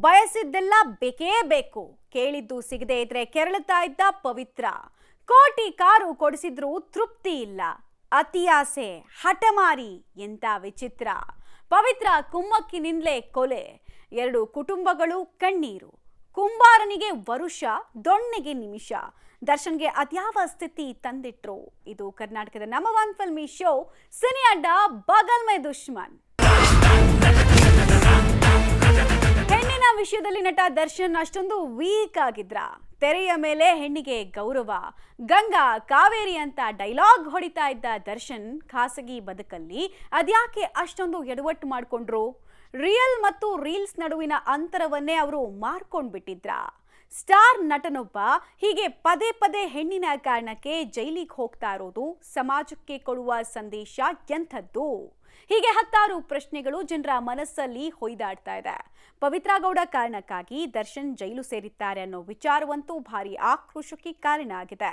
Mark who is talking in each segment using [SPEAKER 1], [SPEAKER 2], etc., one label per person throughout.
[SPEAKER 1] ಬಯಸಿದ್ದೆಲ್ಲ ಬೇಕೇ ಬೇಕು. ಕೇಳಿದ್ದು ಸಿಗದೆ ಇದ್ರೆ ಕೆರಳುತ್ತಾ ಇದ್ದ ಪವಿತ್ರ. ಕೋಟಿ ಕಾರು ಕೊಡಿಸಿದ್ರೂ ತೃಪ್ತಿ ಇಲ್ಲ. ಅತಿಯಾಸೆ ಹಠಮಾರಿ ಎಂತ ವಿಚಿತ್ರ. ಪವಿತ್ರ ಕುಮ್ಮಕ್ಕಿನಿಂದಲೇ ಕೊಲೆ. ಎರಡು ಕುಟುಂಬಗಳು ಕಣ್ಣೀರು. ಕುಂಬಾರನಿಗೆ ವರುಷ, ದೊಣ್ಣೆಗೆ ನಿಮಿಷ. ದರ್ಶನ್ಗೆ ಅದ್ಯಾವ ಸ್ಥಿತಿ ತಂದಿಟ್ರು? ಇದು ಕರ್ನಾಟಕದ ನಮ್ಮ ಒನ್ ಫಿಲ್ಮಿ ಶೋ. ಸಿನಿ ಅಡ್ಡ ಬಗಲ್ಮೆ ದುಶ್ಮನ್. ಹೆಣ್ಣಿನ ವಿಷಯದಲ್ಲಿ ನಟ ದರ್ಶನ್ ಅಷ್ಟೊಂದು ವೀಕ್ ಆಗಿದ್ರ? ತೆರೆಯ ಮೇಲೆ ಹೆಣ್ಣಿಗೆ ಗೌರವ. ಗಂಗಾ, ಕಾವೇರಿ ಅಂತ ಡೈಲಾಗ್ ಹೊಡಿತಾ ಇದ್ದ ದರ್ಶನ್ ಖಾಸಗಿ ಬದುಕಲ್ಲಿ ಅದ್ಯಾಕೆ ಅಷ್ಟೊಂದು ಎಡವಟ್ಟು ಮಾಡಿಕೊಂಡ್ರು? ರಿಯಲ್ ಮತ್ತು ರೀಲ್ಸ್ ನಡುವಿನ ಅಂತರವನ್ನೇ ಅವರು ಮಾರ್ಕೊಂಡ್ಬಿಟ್ಟಿದ್ರ? ಸ್ಟಾರ್ ನಟನೊಬ್ಬ ಹೀಗೆ ಪದೇ ಪದೇ ಹೆಣ್ಣಿನ ಕಾರಣಕ್ಕೆ ಜೈಲಿಗೆ ಹೋಗ್ತಾ ಇರೋದು ಸಮಾಜಕ್ಕೆ ಕೊಡುವ ಸಂದೇಶ ಎಂಥದ್ದು? ಹೀಗೆ ಹತ್ತಾರು ಪ್ರಶ್ನೆಗಳು ಜನರ ಮನಸ್ಸಲ್ಲಿ ಹೊಯ್ದಾಡ್ತಾ ಇದೆ. ಪವಿತ್ರ ಗೌಡ ಕಾರಣಕ್ಕಾಗಿ ದರ್ಶನ್ ಜೈಲು ಸೇರಿದ್ದಾರೆ ಅನ್ನೋ ವಿಚಾರವಂತೂ ಭಾರಿ ಆಕ್ರೋಶಕ್ಕೆ ಕಾರಣ ಆಗಿದೆ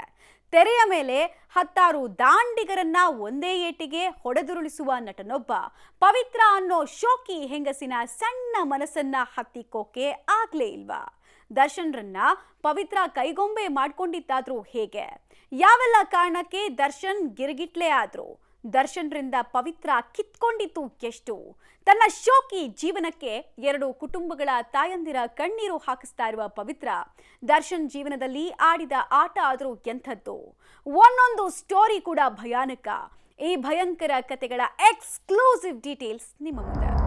[SPEAKER 1] ತೆರೆಯ ಮೇಲೆ ಹತ್ತಾರು ದಾಂಡಿಗರನ್ನ ಒಂದೇ ಏಟಿಗೆ ಹೊಡೆದುರುಳಿಸುವ ನಟನೊಬ್ಬ ಪವಿತ್ರ ಅನ್ನೋ ಶೋಕಿ ಹೆಂಗಸಿನ ಸಣ್ಣ ಮನಸ್ಸನ್ನ ಹತ್ತಿಕ್ಕೋಕೆ ಆಗ್ಲೇ ಇಲ್ವಾ? ದರ್ಶನ್ರನ್ನ ಪವಿತ್ರ ಕೈಗೊಂಬೆ ಮಾಡ್ಕೊಂಡಿದ್ದಾದ್ರೂ ಹೇಗೆ? ಯಾವೆಲ್ಲ ಕಾರಣಕ್ಕೆ ದರ್ಶನ್ ಗಿರ್ಗಿಟ್ಲೆ ಆದ್ರು? ದರ್ಶನ್ರಿಂದ ಪವಿತ್ರ ಕಿತ್ಕೊಂಡಿತು ಎಷ್ಟು? ತನ್ನ ಶೋಕಿ ಜೀವನಕ್ಕೆ ಎರಡು ಕುಟುಂಬಗಳ ತಾಯಂದಿರ ಕಣ್ಣೀರು ಹಾಕಿಸ್ತಾ ಇರುವ ಪವಿತ್ರ, ದರ್ಶನ್ ಜೀವನದಲ್ಲಿ ಆಡಿದ ಆಟ ಆದರೂ ಎಂಥದ್ದು? ಒಂದೊಂದು ಸ್ಟೋರಿ ಕೂಡ ಭಯಾನಕ. ಈ ಭಯಂಕರ ಕತೆಗಳ ಎಕ್ಸ್ಕ್ಲೂಸಿವ್ ಡೀಟೇಲ್ಸ್ ನಿಮ್ಮ ಮುಂದೆ.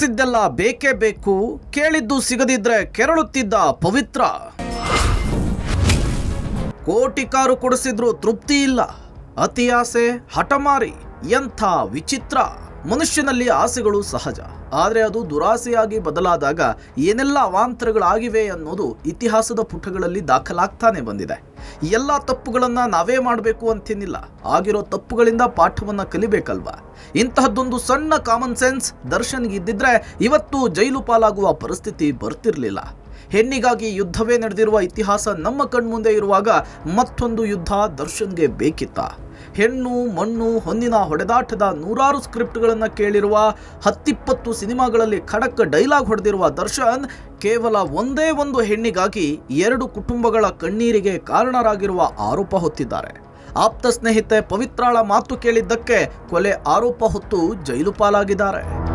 [SPEAKER 2] ಬಯಸಿದ್ದೆಲ್ಲ ಬೇಕೇ ಬೇಕು. ಕೇಳಿದ್ದು ಸಿಗದಿದ್ರೆ ಕೆರಳುತ್ತಿದ್ದ ಪವಿತ್ರ. ಕೋಟಿ ಕಾರು ಕೊಡಿಸಿದ್ರು ತೃಪ್ತಿ ಇಲ್ಲ. ಅತಿ ಆಸೆ, ಹಠಮಾರಿ, ಎಂಥ ವಿಚಿತ್ರ. ಮನುಷ್ಯನಲ್ಲಿ ಆಸೆಗಳು ಸಹಜ. ಆದರೆ ಅದು ದುರಾಸೆಯಾಗಿ ಬದಲಾದಾಗ ಏನೆಲ್ಲ ಅವಾಂತರಗಳಾಗಿವೆ ಅನ್ನೋದು ಇತಿಹಾಸದ ಪುಟಗಳಲ್ಲಿ ದಾಖಲಾಗ್ತಾನೆ ಬಂದಿದೆ. ಎಲ್ಲ ತಪ್ಪುಗಳನ್ನು ನಾವೇ ಮಾಡಬೇಕು ಅಂತೇನಿಲ್ಲ. ಆಗಿರೋ ತಪ್ಪುಗಳಿಂದ ಪಾಠವನ್ನ ಕಲಿಬೇಕಲ್ವಾ? ಇಂತಹದ್ದೊಂದು ಸಣ್ಣ ಕಾಮನ್ ಸೆನ್ಸ್ ದರ್ಶನ್ಗೆ ಇದ್ದಿದ್ರೆ ಇವತ್ತು ಜೈಲು ಪಾಲಾಗುವ ಪರಿಸ್ಥಿತಿ ಬರ್ತಿರ್ಲಿಲ್ಲ. ಹೆಣ್ಣಿಗಾಗಿ ಯುದ್ಧವೇ ನಡೆದಿರುವ ಇತಿಹಾಸ ನಮ್ಮ ಕಣ್ಮುಂದೆ ಇರುವಾಗ ಮತ್ತೊಂದು ಯುದ್ಧ ದರ್ಶನ್ಗೆ ಬೇಕಿತ್ತ. ಹೆಣ್ಣು, ಮಣ್ಣು, ಹೊನ್ನಿನ ಹೊಡೆದಾಟದ ನೂರಾರು ಸ್ಕ್ರಿಪ್ಟ್ಗಳನ್ನು ಕೇಳಿರುವ, ಹತ್ತಿಪ್ಪತ್ತು ಸಿನಿಮಾಗಳಲ್ಲಿ ಖಡಕ್ ಡೈಲಾಗ್ ಹೊಡೆದಿರುವ ದರ್ಶನ್ ಕೇವಲ ಒಂದೇ ಒಂದು ಹೆಣ್ಣಿಗಾಗಿ ಎರಡು ಕುಟುಂಬಗಳ ಕಣ್ಣೀರಿಗೆ ಕಾರಣರಾಗಿರುವ ಆರೋಪ ಹೊತ್ತಿದ್ದಾರೆ. ಆಪ್ತ ಸ್ನೇಹಿತೆ ಪವಿತ್ರಾಳ ಮಾತು ಕೇಳಿದ್ದಕ್ಕೆ ಕೊಲೆ ಆರೋಪ ಹೊತ್ತು ಜೈಲು ಪಾಲಾಗಿದ್ದಾರೆ.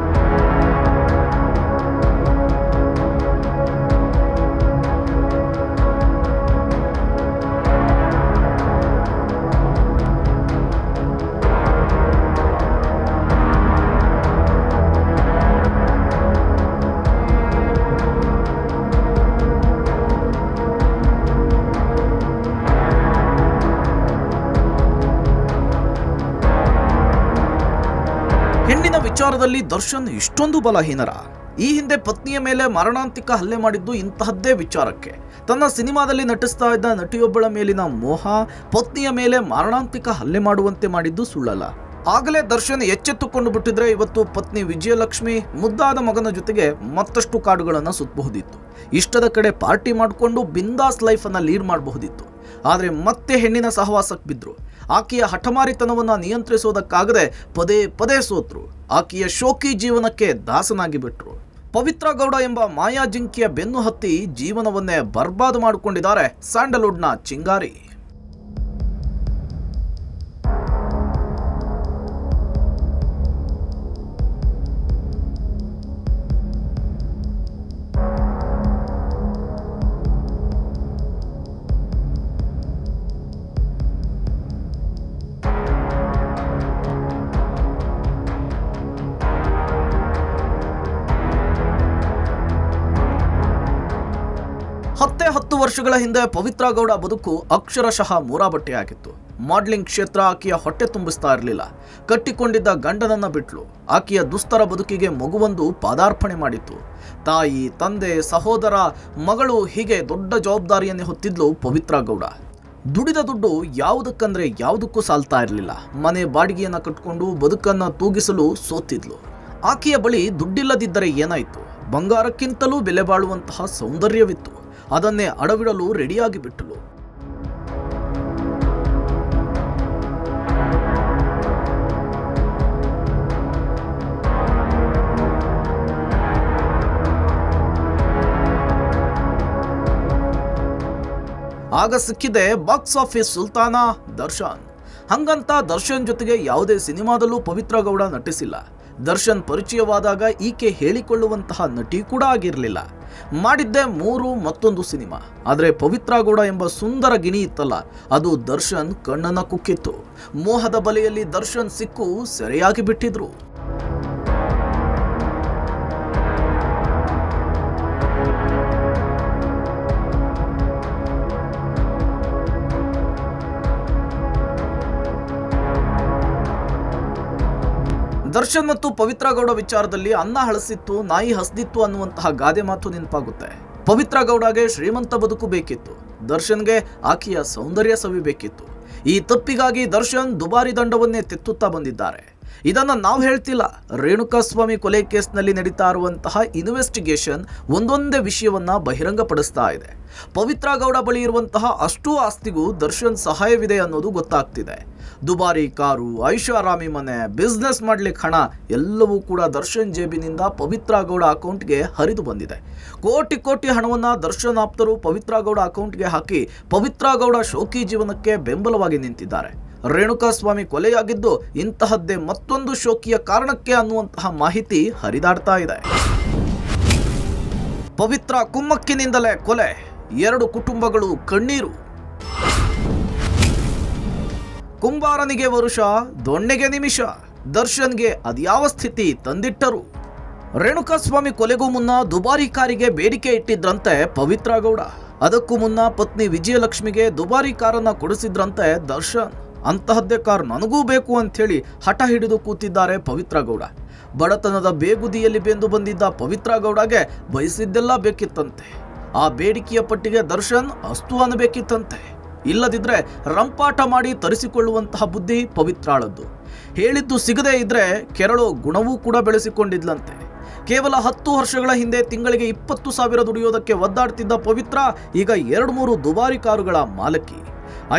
[SPEAKER 2] ವಿಚಾರದಲ್ಲಿ ದರ್ಶನ್ ಇಷ್ಟೊಂದು ಬಲಹೀನರ. ಈ ಹಿಂದೆ ಪತ್ನಿಯ ಮೇಲೆ ಮಾರಣಾಂತಿಕ ಹಲ್ಲೆ ಮಾಡಿದ್ದು ಇಂತಹದ್ದೇ ವಿಚಾರಕ್ಕೆ. ತನ್ನ ಸಿನಿಮಾದಲ್ಲಿ ನಟಿಸ್ತಾ ಇದ್ದ ನಟಿಯೊಬ್ಬಳ ಮೇಲಿನ ಮೋಹ, ಪತ್ನಿಯ ಮೇಲೆ ಮಾರಣಾಂತಿಕ ಹಲ್ಲೆ ಮಾಡುವಂತೆ ಮಾಡಿದ್ದು ಸುಳ್ಳಲ್ಲ. ಆಗಲೇ ದರ್ಶನ್ ಎಚ್ಚೆತ್ತುಕೊಂಡು ಬಿಟ್ಟಿದ್ರೆ ಇವತ್ತು ಪತ್ನಿ ವಿಜಯಲಕ್ಷ್ಮಿ ಮುದ್ದಾದ ಮಗನ ಜೊತೆಗೆ ಮತ್ತಷ್ಟು ಕಾಡುಗಳನ್ನು ಸುತ್ತಬಹುದಿತ್ತು ಇಷ್ಟದ ಕಡೆ ಪಾರ್ಟಿ ಮಾಡಿಕೊಂಡು ಬಿಂದಾಸ್ ಲೈಫನ್ನು ಲೀಡ್ ಮಾಡಬಹುದಿತ್ತು. ಆದರೆ ಮತ್ತೆ ಹೆಣ್ಣಿನ ಸಹವಾಸಕ್ಕೆ ಬಿದ್ರು. ಆಕೆಯ ಹಠಮಾರಿತನವನ್ನು ನಿಯಂತ್ರಿಸೋದಕ್ಕಾಗದೆ ಪದೇ ಪದೇ ಸೋತ್ರು. ಆಕೆಯ ಶೋಕಿ ಜೀವನಕ್ಕೆ ದಾಸನಾಗಿ ಬಿಟ್ಟರು ಪವಿತ್ರ ಗೌಡ ಎಂಬ ಮಾಯಾ ಜಿಂಕಿಯ ಬೆನ್ನು ಹತ್ತಿ ಜೀವನವನ್ನೇ ಬರ್ಬಾದು ಮಾಡಿಕೊಂಡಿದ್ದಾರೆ ಸ್ಯಾಂಡಲ್ವುಡ್ನ ಚಿಂಗಾರಿ. ಹತ್ತೇ ಹತ್ತು ವರ್ಷಗಳ ಹಿಂದೆ ಪವಿತ್ರ ಗೌಡ ಬದುಕು ಅಕ್ಷರಶಃ ಮೂರಾಬಟ್ಟೆಯಾಗಿತ್ತು. ಮಾಡ್ಲಿಂಗ್ ಕ್ಷೇತ್ರ ಆಕೆಯ ಹೊಟ್ಟೆ ತುಂಬಿಸ್ತಾ ಇರಲಿಲ್ಲ. ಕಟ್ಟಿಕೊಂಡಿದ್ದ ಗಂಡನನ್ನ ಬಿಟ್ಲು. ಆಕೆಯ ದುಸ್ತರ ಬದುಕಿಗೆ ಮಗುವೊಂದು ಪಾದಾರ್ಪಣೆ ಮಾಡಿತ್ತು. ತಾಯಿ, ತಂದೆ, ಸಹೋದರ, ಮಗಳು ಹೀಗೆ ದೊಡ್ಡ ಜವಾಬ್ದಾರಿಯನ್ನೇ ಹೊತ್ತಿದ್ಲು ಪವಿತ್ರ ಗೌಡ ದುಡಿದ ದುಡ್ಡು ಯಾವುದಕ್ಕಂದ್ರೆ ಯಾವುದಕ್ಕೂ ಸಾಲ್ತಾ ಇರಲಿಲ್ಲ. ಮನೆ ಬಾಡಿಗೆಯನ್ನ ಕಟ್ಕೊಂಡು ಬದುಕನ್ನ ತೂಗಿಸಲು ಸೋತಿದ್ಲು. ಆಕೆಯ ಬಳಿ ದುಡ್ಡಿಲ್ಲದಿದ್ದರೆ ಏನಾಯಿತು? ಬಂಗಾರಕ್ಕಿಂತಲೂ ಬೆಲೆ ಬಾಳುವಂತಹ ಸೌಂದರ್ಯವಿತ್ತು. ಅದನ್ನೇ ಅಡವಿಡಲು ರೆಡಿಯಾಗಿ ಬಿಟ್ಟಳು. ಆಗ ಸಿಕ್ಕಿದೆ ಬಾಕ್ಸ್ ಆಫೀಸ್ ಸುಲ್ತಾನ ದರ್ಶನ್. ಹಂಗಂತ ದರ್ಶನ್ ಜೊತೆಗೆ ಯಾವುದೇ ಸಿನಿಮಾದಲ್ಲೂ ಪವಿತ್ರ ಗೌಡ ನಟಿಸಿಲ್ಲ. ದರ್ಶನ್ ಪರಿಚಯವಾದಾಗ ಈಕೆ ಹೇಳಿಕೊಳ್ಳುವಂತಹ ನಟಿ ಕೂಡ ಆಗಿರಲಿಲ್ಲ. ಮಾಡಿದ್ದೆ ಮೂರು ಮತ್ತೊಂದು ಸಿನಿಮಾ. ಆದರೆ ಪವಿತ್ರಾಗೌಡ ಎಂಬ ಸುಂದರ ಗಿಣಿ ಇತ್ತಲ್ಲ, ಅದು ದರ್ಶನ್ ಕಣ್ಣನ ಕುಕ್ಕಿತ್ತು. ಮೋಹದ ಬಲೆಯಲ್ಲಿ ದರ್ಶನ್ ಸಿಕ್ಕು ಸೆರೆಯಾಗಿ ಬಿಟ್ಟಿದ್ರು. ದರ್ಶನ್ ಮತ್ತು ಪವಿತ್ರ ಗೌಡ ವಿಚಾರದಲ್ಲಿ ಅನ್ನ ಹಳಸಿತ್ತು, ನಾಯಿ ಹಸ್ದಿತ್ತು ಅನ್ನುವಂತಹ ಗಾದೆ ಮಾತು ನೆನಪಾಗುತ್ತೆ. ಪವಿತ್ರ ಗೌಡಗೆ ಶ್ರೀಮಂತ ಬದುಕು ಬೇಕಿತ್ತು. ದರ್ಶನ್ಗೆ ಆಕೆಯ ಸೌಂದರ್ಯ ಸವಿಬೇಕಿತ್ತು. ಈ ತಪ್ಪಿಗಾಗಿ ದರ್ಶನ್ ದುಬಾರಿ ದಂಡವನ್ನೇ ತೆತ್ತುತ್ತಾ ಬಂದಿದ್ದಾರೆ. ಇದನ್ನ ನಾವು ಹೇಳ್ತಿಲ್ಲ. ರೇಣುಕಾಸ್ವಾಮಿ ಕೊಲೆ ಕೇಸ್ನಲ್ಲಿ ನಡೀತಾ ಇರುವಂತಹ ಇನ್ವೆಸ್ಟಿಗೇಷನ್ ಒಂದೊಂದೇ ವಿಷಯವನ್ನು ಬಹಿರಂಗಪಡಿಸ್ತಾ ಇದೆ. ಪವಿತ್ರ ಗೌಡ ಬಳಿ ಇರುವಂತಹ ಅಷ್ಟೂ ಆಸ್ತಿಗೂ ದರ್ಶನ್ ಸಹಾಯವಿದೆ ಅನ್ನೋದು ಗೊತ್ತಾಗ್ತಿದೆ. ದುಬಾರಿ ಕಾರು, ಐಷಾರಾಮಿ ಮನೆ ಬಿಸ್ನೆಸ್ ಮಾಡ್ಲಿಕ್ಕೆ ಹಣ, ಎಲ್ಲವೂ ಕೂಡ ದರ್ಶನ್ ಜೇಬಿನಿಂದ ಪವಿತ್ರ ಗೌಡ ಅಕೌಂಟ್ಗೆ ಹರಿದು ಬಂದಿದೆ. ಕೋಟಿ ಕೋಟಿ ಹಣವನ್ನು ದರ್ಶನ್ ಆಪ್ತರು ಪವಿತ್ರ ಗೌಡ ಅಕೌಂಟ್ಗೆ ಹಾಕಿ ಪವಿತ್ರ ಗೌಡ ಶೋಕಿ ಜೀವನಕ್ಕೆ ಬೆಂಬಲವಾಗಿ ನಿಂತಿದ್ದಾರೆ. ರೇಣುಕಾಸ್ವಾಮಿ ಕೊಲೆಯಾಗಿದ್ದು ಇಂತಹದ್ದೇ ಮತ್ತೊಂದು ಶೋಕಿಯ ಕಾರಣಕ್ಕೆ ಅನ್ನುವಂತಹ ಮಾಹಿತಿ ಹರಿದಾಡ್ತಾ ಇದೆ. ಪವಿತ್ರ ಕುಮ್ಮಕ್ಕಿನಿಂದಲೇ ಕೊಲೆ, ಎರಡು ಕುಟುಂಬಗಳು ಕಣ್ಣೀರು. ಕುಂಬಾರನಿಗೆ ವರುಷ, ದೊಣ್ಣೆಗೆ ನಿಮಿಷ, ದರ್ಶನ್ಗೆ ಅದ್ಯಾವ ಸ್ಥಿತಿ ತಂದಿಟ್ಟರು. ರೇಣುಕಾಸ್ವಾಮಿ ಕೊಲೆಗೂ ಮುನ್ನ ದುಬಾರಿ ಕಾರಿಗೆ ಬೇಡಿಕೆ ಇಟ್ಟಿದ್ರಂತೆ ಪವಿತ್ರ ಗೌಡ. ಅದಕ್ಕೂ ಮುನ್ನ ಪತ್ನಿ ವಿಜಯಲಕ್ಷ್ಮಿಗೆ ದುಬಾರಿ ಕಾರನ್ನ ಕೊಡಿಸಿದ್ರಂತೆ ದರ್ಶನ್. ಅಂತಹದ್ದೇ ಕಾರ್ ನನಗೂ ಬೇಕು ಅಂಥೇಳಿ ಹಠ ಹಿಡಿದು ಕೂತಿದ್ದಾರೆ ಪವಿತ್ರ ಗೌಡ. ಬಡತನದ ಬೇಗುದಿಯಲ್ಲಿ ಬೆಂದು ಬಂದಿದ್ದ ಪವಿತ್ರ ಗೌಡಗೆ ಬಯಸಿದ್ದೆಲ್ಲ ಬೇಕಿತ್ತಂತೆ. ಆ ಬೇಡಿಕೆಯ ಪಟ್ಟಿಗೆ ದರ್ಶನ್ ಅಸ್ತು ಅನ್ನಬೇಕಿತ್ತಂತೆ. ಇಲ್ಲದಿದ್ರೆ ರಂಪಾಟ ಮಾಡಿ ತರಿಸಿಕೊಳ್ಳುವಂತಹ ಬುದ್ಧಿ ಪವಿತ್ರಾಳದ್ದು. ಹೇಳಿದ್ದು ಸಿಗದೇ ಇದ್ರೆ ಕೆರಳು ಗುಣವೂ ಕೂಡ ಬೆಳೆಸಿಕೊಂಡಿದ್ಲಂತೆ. ಕೇವಲ ಹತ್ತು ವರ್ಷಗಳ ಹಿಂದೆ ತಿಂಗಳಿಗೆ ಇಪ್ಪತ್ತು ಸಾವಿರ ದುಡಿಯೋದಕ್ಕೆ ಒದ್ದಾಡ್ತಿದ್ದ ಪವಿತ್ರ, ಈಗ ಎರಡು ಮೂರು ದುಬಾರಿ ಕಾರುಗಳ ಮಾಲಕಿ.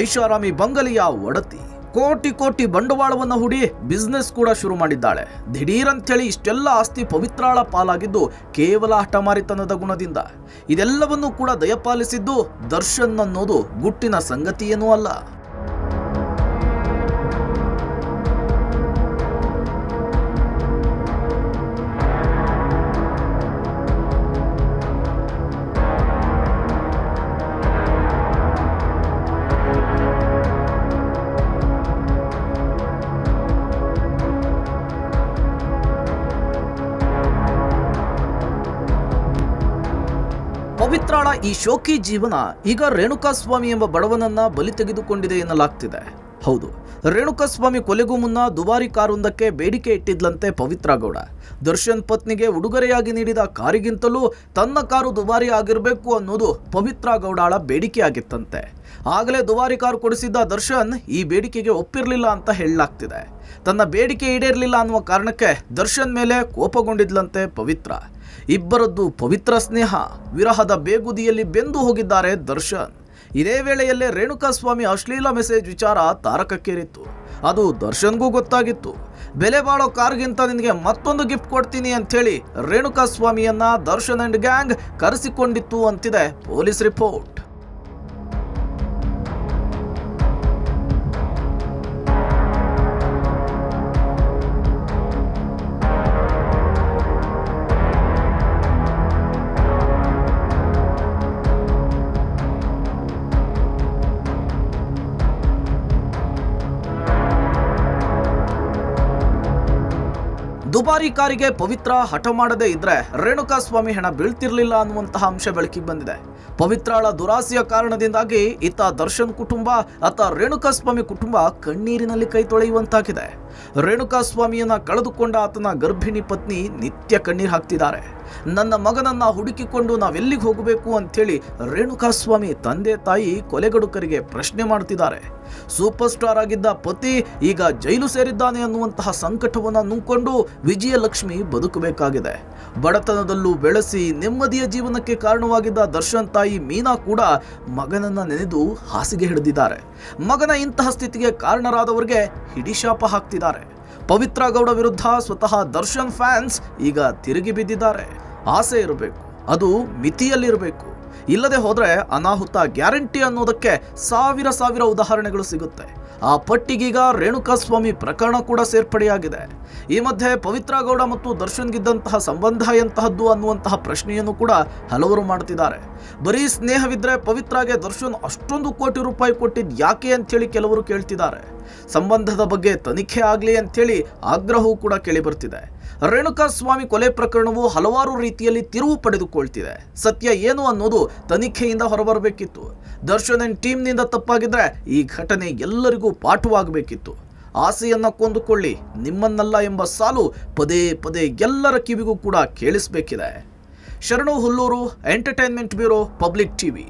[SPEAKER 2] ಐಷಾರಾಮಿ ಬಂಗಲಿಯ ಒಡತಿ. ಕೋಟಿ ಕೋಟಿ ಬಂಡವಾಳವನ್ನು ಹೂಡಿ ಬಿಸ್ನೆಸ್ ಕೂಡ ಶುರು ಮಾಡಿದ್ದಾಳೆ. ದಿಢೀರಂತೇಳಿ ಇಷ್ಟೆಲ್ಲ ಆಸ್ತಿ ಪವಿತ್ರಾಳ ಪಾಲಾಗಿದ್ದು ಕೇವಲ ಹಠಮಾರಿತನದ ಗುಣದಿಂದ. ಇದೆಲ್ಲವನ್ನೂ ಕೂಡ ದಯಪಾಲಿಸಿದ್ದು ದರ್ಶನ್ ಅನ್ನೋದು ಗುಟ್ಟಿನ ಸಂಗತಿಯೇನೂ ಅಲ್ಲ. ಪವಿತ್ರಾಳ ಈ ಶೋಕಿ ಜೀವನ ಈಗ ರೇಣುಕಾಸ್ವಾಮಿ ಎಂಬ ಬಡವನನ್ನ ಬಲಿ ತೆಗೆದುಕೊಂಡಿದೆ ಎನ್ನಲಾಗ್ತಿದೆ. ಹೌದು, ರೇಣುಕಾಸ್ವಾಮಿ ಕೊಲೆಗೂ ಮುನ್ನ ದುಬಾರಿ ಕಾರೊಂದಕ್ಕೆ ಬೇಡಿಕೆ ಇಟ್ಟಿದ್ಲಂತೆ ಪವಿತ್ರ ಗೌಡ. ದರ್ಶನ್ ಪತ್ನಿಗೆ ಉಡುಗೊರೆಯಾಗಿ ನೀಡಿದ ಕಾರಿಗಿಂತಲೂ ತನ್ನ ಕಾರು ದುಬಾರಿ ಆಗಿರಬೇಕು ಅನ್ನೋದು ಪವಿತ್ರ ಗೌಡಾಳ ಬೇಡಿಕೆಯಾಗಿತ್ತಂತೆ. ಆಗಲೇ ದುಬಾರಿ ಕಾರು ಕೊಡಿಸಿದ್ದ ದರ್ಶನ್ ಈ ಬೇಡಿಕೆಗೆ ಒಪ್ಪಿರಲಿಲ್ಲ ಅಂತ ಹೇಳಲಾಗ್ತಿದೆ. ತನ್ನ ಬೇಡಿಕೆ ಈಡೇರಲಿಲ್ಲ ಅನ್ನುವ ಕಾರಣಕ್ಕೆ ದರ್ಶನ್ ಮೇಲೆ ಕೋಪಗೊಂಡಿದ್ಲಂತೆ ಪವಿತ್ರ. ಇಬ್ಬರದ್ದು ಪವಿತ್ರ ಸ್ನೇಹ, ವಿರಹದ ಬೇಗುದಿಯಲ್ಲಿ ಬೆಂದು ಹೋಗಿದ್ದಾರೆ ದರ್ಶನ್. ಇದೇ ವೇಳೆಯಲ್ಲೇ ರೇಣುಕಾಸ್ವಾಮಿ ಅಶ್ಲೀಲ ಮೆಸೇಜ್ ವಿಚಾರ ತಾರಕಕ್ಕೇರಿತ್ತು. ಅದು ದರ್ಶನ್ಗೂ ಗೊತ್ತಾಗಿತ್ತು. ಬೆಲೆ ಬಾಳೋ ಕಾರ್ಗಿಂತ ನಿನಗೆ ಮತ್ತೊಂದು ಗಿಫ್ಟ್ ಕೊಡ್ತೀನಿ ಅಂಥೇಳಿ ರೇಣುಕಾಸ್ವಾಮಿಯನ್ನ ದರ್ಶನ್ ಅಂಡ್ ಗ್ಯಾಂಗ್ ಕರೆಸಿಕೊಂಡಿತ್ತು ಅಂತಿದೆ ಪೊಲೀಸ್ ರಿಪೋರ್ಟ್. ದುಬಾರಿ ಕಾರಿಗೆ ಪವಿತ್ರ ಹಠ ಮಾಡದೇ ಇದ್ರೆ ರೇಣುಕಾ ಸ್ವಾಮಿ ಹೆಣ ಬೀಳ್ತಿರ್ಲಿಲ್ಲ ಅನ್ನುವಂತಹ ಅಂಶ ಬೆಳಕಿಗೆ ಬಂದಿದೆ. ಪವಿತ್ರಾಳ ದುರಾಸೆಯ ಕಾರಣದಿಂದಾಗಿ ಇತ್ತ ದರ್ಶನ್ ಕುಟುಂಬ ಅತ್ತ ರೇಣುಕಾ ಸ್ವಾಮಿ ಕುಟುಂಬ ಕಣ್ಣೀರಿನಲ್ಲಿ ಕೈ ತೊಳೆಯುವಂತಾಗಿದೆ. ರೇಣುಕಾ ಸ್ವಾಮಿಯನ್ನ ಕಳೆದುಕೊಂಡ ಆತನ ಗರ್ಭಿಣಿ ಪತ್ನಿ ನಿತ್ಯ ಕಣ್ಣೀರು ಹಾಕ್ತಿದ್ದಾರೆ. ನನ್ನ ಮಗನನ್ನ ಹುಡುಕಿಕೊಂಡು ನಾವೆಲ್ಲಿಗೆ ಹೋಗಬೇಕು ಅಂಥೇಳಿ ರೇಣುಕಾ ಸ್ವಾಮಿ ತಂದೆ ತಾಯಿ ಕೊಲೆಗಡುಕರಿಗೆ ಪ್ರಶ್ನೆ ಮಾಡ್ತಿದ್ದಾರೆ. ಸೂಪರ್ ಸ್ಟಾರ್ ಆಗಿದ್ದ ಪತಿ ಈಗ ಜೈಲು ಸೇರಿದ್ದಾನೆ ಅನ್ನುವಂತಹ ಸಂಕಟವನ್ನು ನುಂಗ್ಕೊಂಡು ವಿಜಯಲಕ್ಷ್ಮಿ ಬದುಕಬೇಕಾಗಿದೆ. ಬಡತನದಲ್ಲೂ ಬೆಳೆಸಿ ನೆಮ್ಮದಿಯ ಜೀವನಕ್ಕೆ ಕಾರಣವಾಗಿದ್ದ ದರ್ಶನ್ ತಾಯಿ ಮೀನಾ ಕೂಡ ಮಗನನ್ನ ನೆನೆದು ಹಾಸಿಗೆ ಹಿಡಿದಿದ್ದಾರೆ. ಮಗನ ಇಂತಹ ಸ್ಥಿತಿಗೆ ಕಾರಣರಾದವರಿಗೆ ಹಿಡಿಶಾಪ ಹಾಕ್ತಿದ್ದಾರೆ. ಪವಿತ್ರ ಗೌಡ ವಿರುದ್ಧ ಸ್ವತಃ ದರ್ಶನ್ ಫ್ಯಾನ್ಸ್ ಈಗ ತಿರುಗಿ ಬಿದ್ದಿದ್ದಾರೆ. ಆಸೆ ಇರಬೇಕು. ಅದು ಮಿತಿಯಲ್ಲಿರಬೇಕು. ಇಲ್ಲದೆ ಹೋದರೆ ಅನಾಹುತ ಗ್ಯಾರಂಟಿ ಅನ್ನೋದಕ್ಕೆ ಸಾವಿರ ಸಾವಿರ ಉದಾಹರಣೆಗಳು ಸಿಗುತ್ತೆ. ಆ ಪಟ್ಟಿಗೀಗ ರೇಣುಕಾಸ್ವಾಮಿ ಪ್ರಕರಣ ಕೂಡ ಸೇರ್ಪಡೆಯಾಗಿದೆ. ಈ ಮಧ್ಯೆ ಪವಿತ್ರ ಗೌಡ ಮತ್ತು ದರ್ಶನ್ಗಿದ್ದಂತಹ ಸಂಬಂಧ ಎಂತಹದ್ದು ಅನ್ನುವಂತಹ ಪ್ರಶ್ನೆಯನ್ನು ಕೂಡ ಹಲವರು ಮಾಡ್ತಿದ್ದಾರೆ. ಬರೀ ಸ್ನೇಹವಿದ್ರೆ ಪವಿತ್ರಾಗೆ ದರ್ಶನ್ ಅಷ್ಟೊಂದು ಕೋಟಿ ರೂಪಾಯಿ ಕೊಟ್ಟಿದ್ದು ಯಾಕೆ ಅಂತೇಳಿ ಕೆಲವರು ಕೇಳ್ತಿದ್ದಾರೆ. ಸಂಬಂಧದ ಬಗ್ಗೆ ತನಿಖೆ ಆಗಲಿ ಅಂತೇಳಿ ಆಗ್ರಹವೂ ಕೂಡ ಕೇಳಿ ಬರ್ತಿದೆ ರೇಣುಕಾ ಸ್ವಾಮಿ ಕೊಲೆ ಪ್ರಕರಣವು ಹಲವಾರು ರೀತಿಯಲ್ಲಿ ತಿರುವು ಪಡೆದುಕೊಳ್ತಿದೆ. ಸತ್ಯ ಏನು ಅನ್ನೋದು ತನಿಖೆಯಿಂದ ಹೊರಬರಬೇಕಿತ್ತು. ದರ್ಶನ್ ಅಂಡ್ ಟೀಮ್ನಿಂದ ತಪ್ಪಾಗಿದ್ರೆ ಈ ಘಟನೆ ಎಲ್ಲರಿಗೂ ಪಾಠವಾಗಬೇಕಿತ್ತು. ಆಸೆಯನ್ನು ಕೊಂದುಕೊಳ್ಳಿ, ನಿಮ್ಮನ್ನಲ್ಲ ಎಂಬ ಸಾಲು ಪದೇ ಪದೇ ಎಲ್ಲರ ಕಿವಿಗೂ ಕೂಡ ಕೇಳಿಸಬೇಕಿದೆ. Sharanu Hulluru, entertainment bureau, public TV.